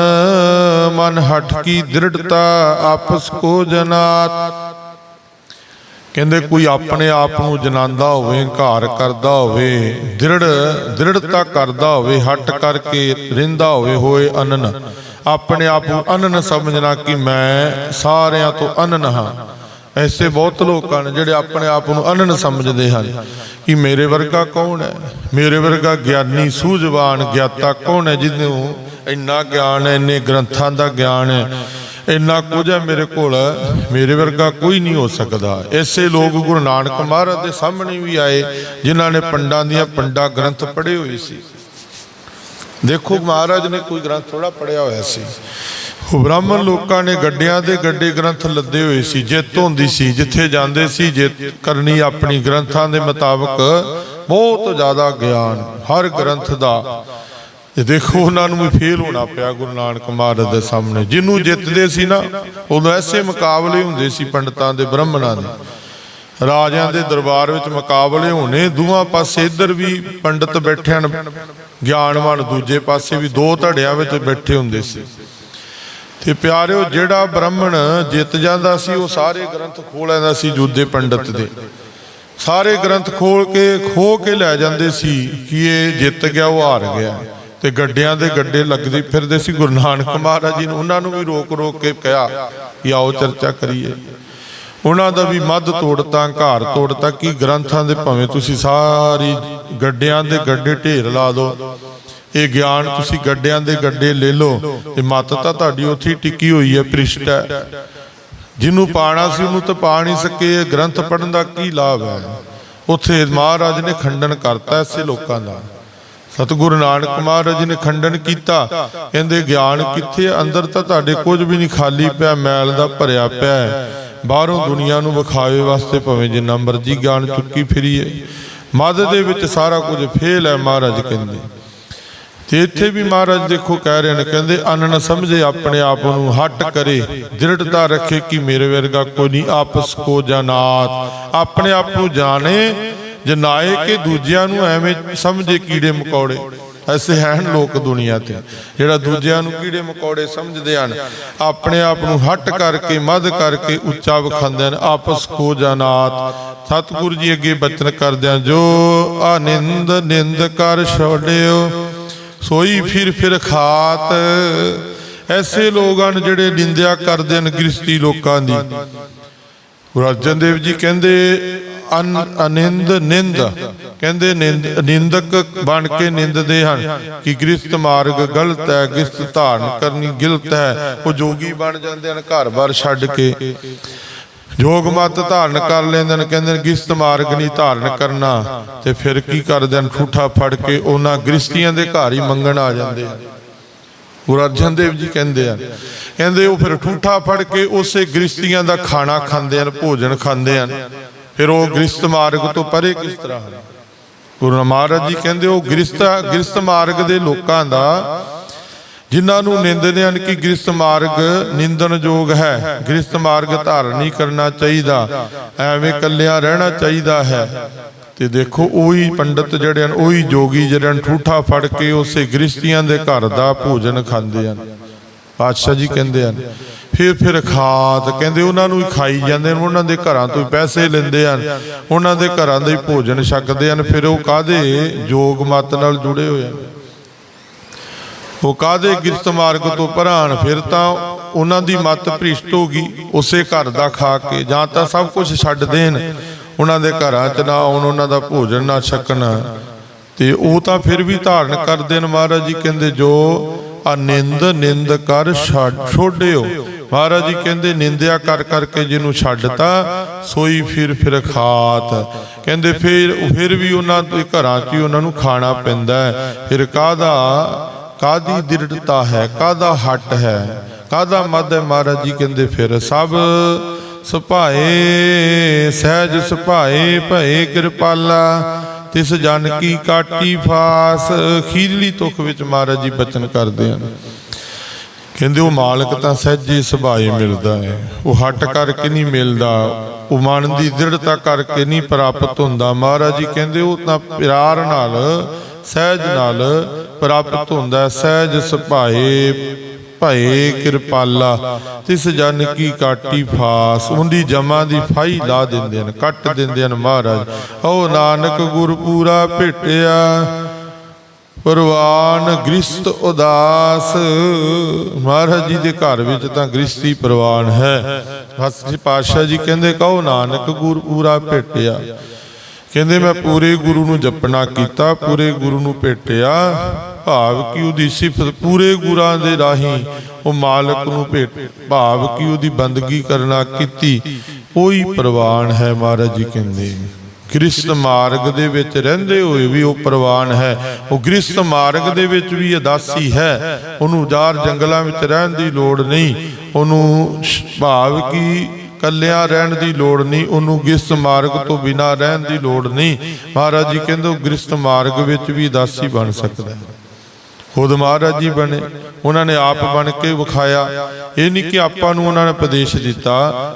Speaker 1: ਮਨ ਹਟ ਕੀ ਦ੍ਰਿੜਤਾ ਆਪਸ ਕੋ ਜਨਾਤ। ਕਹਿੰਦੇ ਕੋਈ ਆਪਣੇ ਆਪ ਨੂੰ ਜਨਾਂਦਾ ਹੋਵੇ ਹੰਕਾਰ ਕਰਦਾ ਹੋਵੇ, ਦ੍ਰਿੜ, ਦ੍ਰਿੜਤਾ ਕਰਦਾ ਹੋਵੇ, ਹਟ ਕਰਕੇ ਰਹਿੰਦਾ ਹੋਵੇ, ਹੋਏ ਅਨਨ। ਆਪਣੇ ਆਪ ਨੂੰ ਅਨਨ ਸਮਝਣਾ ਕਿ ਮੈਂ ਸਾਰਿਆਂ ਤੋਂ ਅਨਨ ਹਾਂ। ਐਸੇ ਬਹੁਤ ਲੋਕ ਹਨ ਜਿਹੜੇ ਆਪਣੇ ਆਪ ਨੂੰ ਅਨਨ ਸਮਝਦੇ ਹਨ ਕਿ ਮੇਰੇ ਵਰਗਾ ਕੌਣ ਹੈ? ਮੇਰੇ ਵਰਗਾ ਗਿਆਨੀ, ਸੂਝਵਾਨ, ਗਿਆਤਾ ਕੌਣ ਹੈ ਜਿਹਨੂੰ ਇੰਨਾ ਗਿਆਨ ਹੈ, ਇੰਨੇ ਗ੍ਰੰਥਾਂ ਦਾ ਗਿਆਨ ਹੈ, ਇੰਨਾ ਕੁਝ ਹੈ ਮੇਰੇ ਕੋਲ, ਮੇਰੇ ਵਰਗਾ ਕੋਈ ਨਹੀਂ ਹੋ ਸਕਦਾ। ਐਸੇ ਲੋਕ ਗੁਰੂ ਨਾਨਕ ਮਹਾਰਾਜ ਦੇ ਸਾਹਮਣੇ ਵੀ ਆਏ, ਜਿਨ੍ਹਾਂ ਨੇ ਪੰਡਾਂ ਦੀਆਂ ਪੰਡਾ ਗ੍ਰੰਥ ਪੜ੍ਹੇ ਹੋਏ ਸੀ। ਦੇਖੋ, ਮਹਾਰਾਜ ਨੇ ਕੋਈ ਗ੍ਰੰਥ ਥੋੜਾ ਪੜਿਆ ਹੋਇਆ ਸੀ। ਬ੍ਰਾਹਮਣ ਲੋਕਾਂ ਨੇ ਗੱਡਿਆਂ ਦੇ ਗੱਡੇ ਗ੍ਰੰਥ ਲੱਦੇ ਹੋਏ ਸੀ, ਜਿੱਤ ਹੁੰਦੀ ਸੀ, ਜਿੱਥੇ ਜਾਂਦੇ ਸੀ, ਜਿੱਤ ਕਰਨੀ ਆਪਣੀ ਗ੍ਰੰਥਾਂ ਦੇ ਮੁਤਾਬਕ ਬਹੁਤ ਜ਼ਿਆਦਾ ਗਿਆਨ, ਹਰ ਗ੍ਰੰਥ ਦਾ। ਤੇ ਦੇਖੋ, ਉਹਨਾਂ ਨੂੰ ਵੀ ਫੇਲ ਹੋਣਾ ਪਿਆ ਗੁਰੂ ਨਾਨਕ ਮਹਾਰਾਜ ਦੇ ਸਾਹਮਣੇ। ਜਿਹਨੂੰ ਜਿੱਤਦੇ ਸੀ ਨਾ, ਉਦੋਂ ਐਸੇ ਮੁਕਾਬਲੇ ਹੁੰਦੇ ਸੀ ਪੰਡਤਾਂ ਦੇ, ਬ੍ਰਾਹਮਣਾਂ ਦੇ। ਰਾਜਿਆਂ ਦੇ ਦਰਬਾਰ ਵਿੱਚ ਮੁਕਾਬਲੇ ਹੋਣੇ ਦੋਹਾਂ ਪਾਸੇ ਇੱਧਰ ਵੀ ਪੰਡਤ ਬੈਠੇ ਹਨ, ਗਿਆਨਵਾਨ ਦੂਜੇ ਪਾਸੇ ਵੀ ਦੋ ਧੜਿਆਂ ਵਿੱਚ ਬੈਠੇ ਹੁੰਦੇ ਸੀ। ਤੇ ਪਿਆਰਿਓ, ਜਿਹੜਾ ਬ੍ਰਾਹਮਣ ਜਿੱਤ ਜਾਂਦਾ ਸੀ, ਉਹ ਸਾਰੇ ਗ੍ਰੰਥ ਖੋਲ ਲੈਂਦਾ ਸੀ ਜੂਦੇ ਪੰਡਤ ਦੇ। ਸਾਰੇ ਗ੍ਰੰਥ ਖੋਲ ਕੇ ਖੋ ਕੇ ਲੈ ਜਾਂਦੇ ਸੀ ਕਿ ਇਹ ਜਿੱਤ ਗਿਆ, ਉਹ ਹਾਰ ਗਿਆ। ਤੇ ਗੱਡਿਆਂ ਦੇ ਗੱਡੇ ਲੱਗਦੇ ਫਿਰਦੇ ਸੀ। ਗੁਰੂ ਨਾਨਕ ਮਹਾਰਾਜ ਜੀ ਨੇ ਉਹਨਾਂ ਨੂੰ ਵੀ ਰੋਕ ਰੋਕ ਕੇ ਕਿਹਾ ਕਿ ਆਓ ਚਰਚਾ ਕਰੀਏ। ਉਹਨਾਂ ਦਾ ਵੀ ਮੱਧ ਤੋੜਤਾ ਘਰ ਤੋੜਤਾ ਕੀ ਗ੍ਰੰਥਾਂ ਦੇ ਭਾਵੇਂ ਤੁਸੀਂ ਸਾਰੀ ਗੱਡਿਆਂ ਦੇ ਗੱਡੇ ਢੇਰ ਲਾ ਦਿਓ ਇਹ ਗਿਆਨ ਤੁਸੀਂ ਗੱਡਿਆਂ ਦੇ ਗੱਡੇ ਲੈ ਲਓ ਤੇ ਮੱਤ ਤਾਂ ਤੁਹਾਡੀ ਉੱਥੇ ਹੀ ਟਿੱਕੀ ਹੋਈ ਹੈ, ਪ੍ਰਿਸ਼ਟ ਹੈ। ਜਿਹਨੂੰ ਪਾਣਾ ਸੀ ਉਹਨੂੰ ਤਾਂ ਪਾ ਨਹੀਂ ਸਕੇ। ਇਹ ਗ੍ਰੰਥ ਪੜਨ ਦਾ ਕੀ ਲਾਭ ਹੈ? ਉੱਥੇ ਮਹਾਰਾਜ ਨੇ ਖੰਡਨ ਕਰਤਾ ਐਸੇ ਲੋਕਾਂ ਦਾ। ਸਤਿਗੁਰੂ ਨਾਨਕ ਮਹਾਰਾਜ ਨੇ ਖੰਡਨ ਕੀਤਾ। ਕਹਿੰਦੇ, ਗਿਆਨ ਕਿੱਥੇ ਅੰਦਰ ਤਾਂ ਤੁਹਾਡੇ ਕੁਝ ਵੀ ਨਹੀਂ, ਖਾਲੀ ਪਿਆ, ਮੈਲ ਦਾ ਭਰਿਆ ਪਿਆ ਬਾਹਰੋਂ ਦੁਨੀਆ ਨੂੰ ਵਿਖਾਵੇ ਵਾਸਤੇ ਭਾਵੇਂ ਜਿੰਨਾ ਮਰਜ਼ੀ ਗਿਆਨ ਚੁੱਕੀ ਫਿਰੀਏ ਮੱਧ ਦੇ ਵਿੱਚ ਸਾਰਾ ਕੁਝ ਫੇਲ ਹੈ, ਮਹਾਰਾਜ ਕਹਿੰਦੇ। ਤੇ ਇੱਥੇ ਵੀ ਮਹਾਰਾਜ ਦੇਖੋ ਕਹਿ ਰਹੇ ਨੇ, ਕਹਿੰਦੇ, ਅਨਨ ਸਮਝੇ ਆਪਣੇ ਆਪ ਨੂੰ, ਹਟ ਕਰੇ, ਦ੍ਰਿੜਤਾ ਰੱਖੇ ਕਿ ਮੇਰੇ ਵਰਗਾ ਕੋਈ ਨਹੀਂ, ਆਪਸ ਕੋ ਜਨਾਤ, ਆਪਣੇ ਆਪ ਨੂੰ ਜਾਣੇ ਜਨਾਏ ਕਿ ਦੂਜਿਆਂ ਨੂੰ ਐਵੇਂ ਸਮਝੇ ਕੀੜੇ ਮਕੌੜੇ, ਐਸੇ ਹਨ ਲੋਕ ਦੁਨੀਆ ਤੇ, ਜਿਹੜਾ ਦੂਜਿਆਂ ਨੂੰ ਕੀੜੇ ਮਕੌੜੇ ਸਮਝਦੇ ਹਨ, ਆਪਣੇ ਆਪ ਨੂੰ ਹਟ ਕਰਕੇ, ਮੱਧ ਕਰਕੇ ਉੱਚਾ ਵਿਖਾਉਂਦੇ ਹਨ, ਆਪਸ ਕੋ ਜਨਾਤ ਸਤਿਗੁਰੂ ਜੀ ਅੱਗੇ ਬਚਨ ਕਰਦਿਆਂ, ਜੋ ਆਨੰਦ ਨਿੰਦ ਕਰ ਛੋੜਿਓ, ਸੋਈ ਫਿਰ ਫਿਰ ਖਾਤ। ਐਸੇ ਲੋਕ ਹਨ ਜਿਹੜੇ ਨਿੰਦਿਆ ਕਰਦੇ ਹਨ ਗ੍ਰਸਤੀ ਲੋਕਾਂ ਦੀ। ਗੁਰੂ ਅਰਜਨ ਦੇਵ ਜੀ ਕਹਿੰਦੇ ਅਨਿੰਦ ਨਿੰਦ। ਕਹਿੰਦੇ ਨਿੰਦਕ ਬਣ ਕੇ ਨਿੰਦਦੇ ਹਨ। ਕਿ ਗ੍ਰਸਤ ਮਾਰਗ ਗਲਤ ਹੈ ਗ੍ਰਸਤ ਧਾਰਨ ਕਰਨੀ ਗਲਤ ਹੈ। ਉਹ ਜੋਗੀ ਬਣ ਜਾਂਦੇ ਹਨ ਘਰ-ਬਾਰ ਛੱਡ ਕੇ। ਜੋਗ ਮਤ ਧਾਰਨ ਕਰ ਲੈਂਦੇ ਨੇ ਕਹਿੰਦੇ ਨੇ ਮਾਰਗ ਨਹੀਂ ਧਾਰਨ ਕਰਨਾ। ਤੇ ਫਿਰ ਕੀ ਕਰਦੇ ਨੇ ਠੂਠਾ ਫੜ ਕੇ ਉਹਨਾਂ ਗ੍ਰਸਤੀਆਂ ਦੇ ਘਰ ਹੀ ਮੰਗਣ ਆ ਜਾਂਦੇ ਆ ਗੁਰੂ ਅਰਜਨ ਦੇਵ ਜੀ ਕਹਿੰਦੇ ਆ ਕਹਿੰਦੇ ਉਹ ਫਿਰ ਠੂਠਾ ਫੜ ਕੇ ਉਸੇ ਗ੍ਰਸਤੀਆਂ ਦਾ ਖਾਣਾ ਖਾਂਦੇ ਹਨ, ਭੋਜਨ ਖਾਂਦੇ ਹਨ। ਫਿਰ ਉਹ ਗ੍ਰਸਤ ਮਾਰਗ ਤੋਂ ਪਰੇ ਕਿਸ ਤਰ੍ਹਾਂ ਹਨ ਗੁਰੂ ਮਹਾਰਾਜ ਜੀ ਕਹਿੰਦੇ ਉਹ ਗ੍ਰਸਤ ਗ੍ਰਸਤ ਮਾਰਗ ਦੇ ਲੋਕਾਂ ਦਾ, ਜਿਨ੍ਹਾਂ ਨੂੰ ਨਿੰਦਦੇ ਹਨ ਕਿ ਗ੍ਰਸਤ ਮਾਰਗ ਨਿੰਦਣਯੋਗ ਹੈ ਗ੍ਰਸਤ ਮਾਰਗ ਧਾਰਨ ਨਹੀਂ ਕਰਨਾ ਚਾਹੀਦਾ, ਐਵੇਂ ਕੱਲਿਆਂ ਰਹਿਣਾ ਚਾਹੀਦਾ ਹੈ। ਤੇ ਦੇਖੋ, ਉਹੀ ਪੰਡਤ ਜਿਹੜੇ ਹਨ, ਉਹੀ ਜੋਗੀ ਜਿਹੜੇ ਹਨ, ਠੂਠਾ ਫੜ ਕੇ ਉਸੇ ਗ੍ਰਸਤੀਆਂ ਦੇ ਘਰ ਦਾ ਭੋਜਨ ਖਾਂਦੇ ਹਨ। ਪਾਤਸ਼ਾਹ ਜੀ ਕਹਿੰਦੇ ਹਨ ਫਿਰ ਫਿਰ ਖਾਤ ਕਹਿੰਦੇ ਉਹਨਾਂ ਨੂੰ ਹੀ ਖਾਈ ਜਾਂਦੇ ਨੇ, ਉਹਨਾਂ ਦੇ ਘਰਾਂ ਤੋਂ ਹੀ ਪੈਸੇ ਲੈਂਦੇ ਹਨ। ਉਹਨਾਂ ਦੇ ਘਰਾਂ ਦਾ ਹੀ ਭੋਜਨ ਛਕਦੇ ਹਨ। ਫਿਰ ਉਹ ਕਾਦੇ ਜੋਗ ਮਤ ਨਾਲ ਜੁੜੇ ਹੋਏ ਹਨ। ਉਹ ਕਾਦੇ ਗਿਰਤ ਮਾਰਗ ਤੋਂ ਭਰਾਣ। ਫਿਰ ਤਾਂ ਉਹਨਾਂ ਦੀ ਮਤ ਭ੍ਰਿਸ਼ਟ ਹੋ ਗਈ, ਉਸੇ ਘਰ ਦਾ ਖਾ ਕੇ। ਜਾਂ ਤਾਂ ਸਭ ਕੁਝ ਛੱਡ ਦੇਣ। ਉਹਨਾਂ ਦੇ ਘਰਾਂ 'ਚ ਨਾ ਆਉਣ, ਉਹਨਾਂ ਦਾ ਭੋਜਨ ਨਾ ਛਕਣ। ਤੇ ਉਹ ਤਾਂ ਫਿਰ ਵੀ ਧਾਰਨ ਕਰਦੇ ਨੇ ਮਹਾਰਾਜ ਜੀ ਕਹਿੰਦੇ, ਜੋ ਅਨਿੰਦ, ਨਿੰਦ ਕਰ ਛੱਡ ਛੋੜਿਓ ਮਹਾਰਾਜ ਜੀ ਕਹਿੰਦੇ, ਨਿੰਦਿਆ ਕਰ ਕਰਕੇ ਜਿਹਨੂੰ ਛੱਡਤਾ, ਸੋਈ ਫਿਰ ਫਿਰ ਖਾਤ ਕਹਿੰਦੇ ਫਿਰ ਫਿਰ ਵੀ ਉਹਨਾਂ ਦੇ ਘਰਾਂ 'ਚ ਹੀ ਉਹਨਾਂ ਨੂੰ ਖਾਣਾ ਪੈਂਦਾ ਫਿਰ ਕਾਹਦਾ ਕਾਦੀ ਦ੍ਰਿੜਤਾ ਹੈ ਕਾਦਾ ਹੱਟ ਹੈ? ਕਾਦਾ ਮਦ ਹੈ? ਮਹਾਰਾਜ ਜੀ ਕਹਿੰਦੇ, ਫਿਰ ਸਭ ਸੁਭਾਏ, ਸਹਿਜ ਸੁਭਾਏ, ਭਏ ਕਿਰਪਾਲਾ। ਤਿਸ ਜਨ ਕੀ ਕਾਟੀ ਫਾਸ। ਖੀਰਲੀ ਤੁਖ ਵਿੱਚ ਮਹਾਰਾਜ ਜੀ ਬਚਨ ਕਰਦੇ ਹਨ। ਕਹਿੰਦੇ ਉਹ ਮਾਲਕ ਤਾਂ ਸਹਿਜੇ ਸੁਭਾਏ ਮਿਲਦਾ ਹੈ। ਉਹ ਹਟ ਕਰਕੇ ਨਹੀਂ ਮਿਲਦਾ। ਉਹ ਮਨ ਦੀ ਦ੍ਰਿੜਤਾ ਕਰਕੇ ਨਹੀਂ ਪ੍ਰਾਪਤ ਹੁੰਦਾ। ਮਹਾਰਾਜ ਜੀ ਕਹਿੰਦੇ ਉਹ ਤਾਂ ਪਿਆਰ ਨਾਲ, ਸਹਿਜ ਨਾਲ ਪ੍ਰਾਪਤ ਹੁੰਦਾ ਸਹਿਜ ਸੁਭਾਏ, ਭਏ ਕਿਰਪਾਲਾ। ਤਿਸ ਜਨ ਕੀ ਕਾਟੀ ਫਾਸ। ਉਹਦੀ ਜਮਾ ਦੀ ਫਾਈ ਲਾ ਦਿੰਦੇ ਹਨ, ਕੱਟ ਦਿੰਦੇ ਹਨ ਮਹਾਰਾਜ। ਓ ਨਾਨਕ ਗੁਰ ਪੂਰਾ ਭੇਟਿਆ। ਪ੍ਰਵਾਨ ਗ੍ਰਿਸਤ ਉਦਾਸ। ਮਹਾਰਾਜ ਜੀ ਦੇ ਘਰ ਵਿੱਚ ਤਾਂ ਗ੍ਰਿਸਤੀ ਪ੍ਰਵਾਨ ਹੈ। ਹਸਤੀ ਪਾਤਸ਼ਾਹ ਜੀ ਕਹਿੰਦੇ, ਕਹੋ ਨਾਨਕ ਗੁਰ ਪੂਰਾ ਭੇਟਿਆ। ਕਹਿੰਦੇ, ਮੈਂ ਪੂਰੇ ਗੁਰੂ ਨੂੰ ਜਪਣਾ ਕੀਤਾ, ਪੂਰੇ ਗੁਰੂ ਨੂੰ ਭੇਟਿਆ। ਭਾਵ ਕਿ ਉਹਦੀ ਸਿਫਤ ਪੂਰੇ ਗੁਰਾਂ ਦੇ ਰਾਹੀਂ ਉਹ ਮਾਲਕ ਨੂੰ ਭੇਟ, ਭਾਵ ਕਿ ਉਹਦੀ ਬੰਦਗੀ ਕਰਨਾ ਕੀਤੀ। ਉਹੀ ਪ੍ਰਵਾਨ ਹੈ ਮਹਾਰਾਜ ਜੀ ਕਹਿੰਦੇ। ਗ੍ਰਿਸਤ ਮਾਰਗ ਦੇ ਵਿੱਚ ਰਹਿੰਦੇ ਹੋਏ ਵੀ ਉਹ ਪ੍ਰਵਾਨ ਹੈ। ਉਹ ਗ੍ਰਿਸਤ ਮਾਰਗ ਦੇ ਵਿੱਚ ਵੀ ਅਦਾਸੀ ਹੈ। ਉਹਨੂੰ ਜਾਰ ਜੰਗਲਾਂ ਵਿੱਚ ਰਹਿਣ ਦੀ ਲੋੜ ਨਹੀਂ। ਉਹਨੂੰ ਭਾਵ ਕੀ ਕੱਲਿਆਂ ਰਹਿਣ ਦੀ ਲੋੜ ਨਹੀਂ। ਉਹਨੂੰ ਗ੍ਰਿਸਤ ਮਾਰਗ ਤੋਂ ਬਿਨਾਂ ਰਹਿਣ ਦੀ ਲੋੜ ਨਹੀਂ। ਮਹਾਰਾਜ ਜੀ ਕਹਿੰਦੇ ਉਹ ਗ੍ਰਿਸਤ ਮਾਰਗ ਵਿੱਚ ਵੀ ਦਾਸੀ ਬਣ ਸਕਦਾ ਹੈ। ਖੁਦ ਮਹਾਰਾਜ ਜੀ ਬਣੇ, ਉਹਨਾਂ ਨੇ ਆਪ ਬਣ ਕੇ ਵਿਖਾਇਆ। ਇਹ ਨਹੀਂ ਕਿ ਆਪਾਂ ਨੂੰ ਉਹਨਾਂ ਨੇ ਉਪਦੇਸ਼ ਦਿੱਤਾ।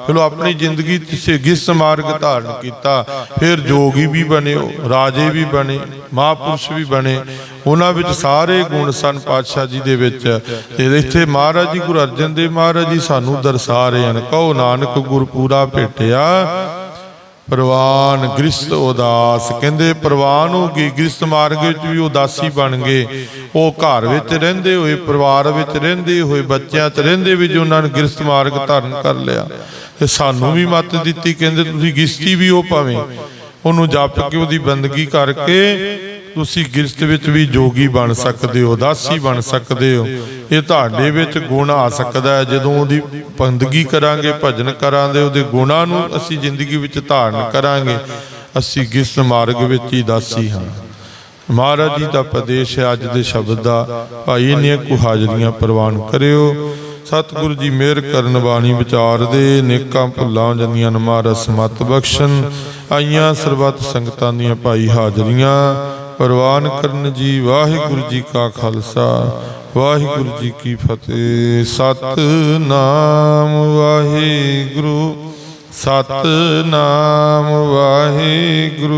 Speaker 1: ਚਲੋ, ਆਪਣੀ ਜ਼ਿੰਦਗੀ ਕਿਸੇ ਗਿਸ ਮਾਰਗ ਧਾਰਨ ਕੀਤਾ? ਫਿਰ ਜੋਗੀ ਵੀ ਬਣੇ, ਰਾਜੇ ਵੀ ਬਣੇ, ਮਹਾਪੁਰਸ਼ ਵੀ ਬਣੇ। ਉਹਨਾਂ ਵਿੱਚ ਸਾਰੇ ਗੁਣ ਸਨ ਪਾਤਸ਼ਾਹ ਜੀ ਦੇ ਵਿੱਚ। ਤੇ ਇੱਥੇ ਮਹਾਰਾਜ ਜੀ ਗੁਰੂ ਅਰਜਨ ਦੇਵ ਮਹਾਰਾਜ ਜੀ ਸਾਨੂੰ ਦਰਸਾ ਰਹੇ ਹਨ। ਕਹੋ, ਨਾਨਕ ਗੁਰਪੂਰਾ ਭੇਟਿਆ ਪ੍ਰਵਾਨ ਗ੍ਰਿਸਤ ਉਦਾਸ। ਕਹਿੰਦੇ, ਪ੍ਰਵਾਨ ਹੋ ਗਈ, ਗ੍ਰਿਸਤ ਮਾਰਗ ਵਿੱਚ ਵੀ ਉਦਾਸੀ ਬਣ ਗਏ। ਉਹ ਘਰ ਵਿੱਚ ਰਹਿੰਦੇ ਹੋਏ, ਪਰਿਵਾਰ ਵਿੱਚ ਰਹਿੰਦੇ ਹੋਏ, ਬੱਚਿਆਂ 'ਚ ਰਹਿੰਦੇ ਵੀ ਜੋ ਉਹਨਾਂ ਨੇ ਗ੍ਰਿਸਤ ਮਾਰਗ ਧਾਰਨ ਕਰ ਲਿਆ। ਤੇ ਸਾਨੂੰ ਵੀ ਮੱਤ ਦਿੱਤੀ, ਕਹਿੰਦੇ, ਤੁਸੀਂ ਗਿਸਤੀ ਵੀ ਹੋ ਭਾਵੇਂ। ਉਹਨੂੰ ਜਪ ਕੇ ਉਹਦੀ ਬੰਦਗੀ ਕਰਕੇ ਤੁਸੀਂ ਗਿਰਸਤ ਵਿੱਚ ਵੀ ਜੋਗੀ ਬਣ ਸਕਦੇ ਹੋ, ਦਾਸੀ ਬਣ ਸਕਦੇ ਹੋ। ਇਹ ਤੁਹਾਡੇ ਵਿੱਚ ਗੁਣ ਆ ਸਕਦਾ ਹੈ। ਜਦੋਂ ਉਹਦੀ ਬੰਦਗੀ ਕਰਾਂਗੇ, ਭਜਨ ਕਰਾਂਗੇ, ਉਹਦੇ ਗੁਣਾਂ ਨੂੰ ਅਸੀਂ ਜ਼ਿੰਦਗੀ ਵਿੱਚ ਧਾਰਨ ਕਰਾਂਗੇ, ਅਸੀਂ ਗਿਰਸਤ ਮਾਰਗ ਵਿੱਚ ਹੀ ਦਾਸੀ ਹਾਂ। ਮਹਾਰਾਜ ਜੀ ਦਾ ਪ੍ਰਦੇਸ਼ ਹੈ ਅੱਜ ਦੇ ਸ਼ਬਦ ਦਾ, ਭਾਈ ਨੇ ਕੋ ਹਾਜ਼ਰੀਆਂ ਪ੍ਰਵਾਨ ਕਰਿਓ। ਸਤਿਗੁਰੂ ਜੀ ਮਿਹਰ ਕਰਨ ਬਾਣੀ ਵਿਚਾਰ ਦੇ, ਨੇਕਾਂ ਭੁੱਲਾਂ ਜੰਦੀਆਂ ਨਮਾਰਸ ਸਮਤ ਬਖਸ਼ਣ, ਆਈਆਂ ਸਰਬੱਤ ਸੰਗਤਾਂ ਦੀਆਂ ਭਾਈ ਹਾਜ਼ਰੀਆਂ। ਪ੍ਰਵਾਨ ਕਰਨ ਜੀ, ਵਾਹਿਗੁਰੂ ਜੀ ਕਾ ਖਾਲਸਾ, ਵਾਹਿਗੁਰੂ ਜੀ ਕੀ ਫਤਿਹ। ਸਤਨਾਮ ਵਾਹਿਗੁਰੂ ਸਤਨਾਮ ਵਾਹਿਗੁਰੂ।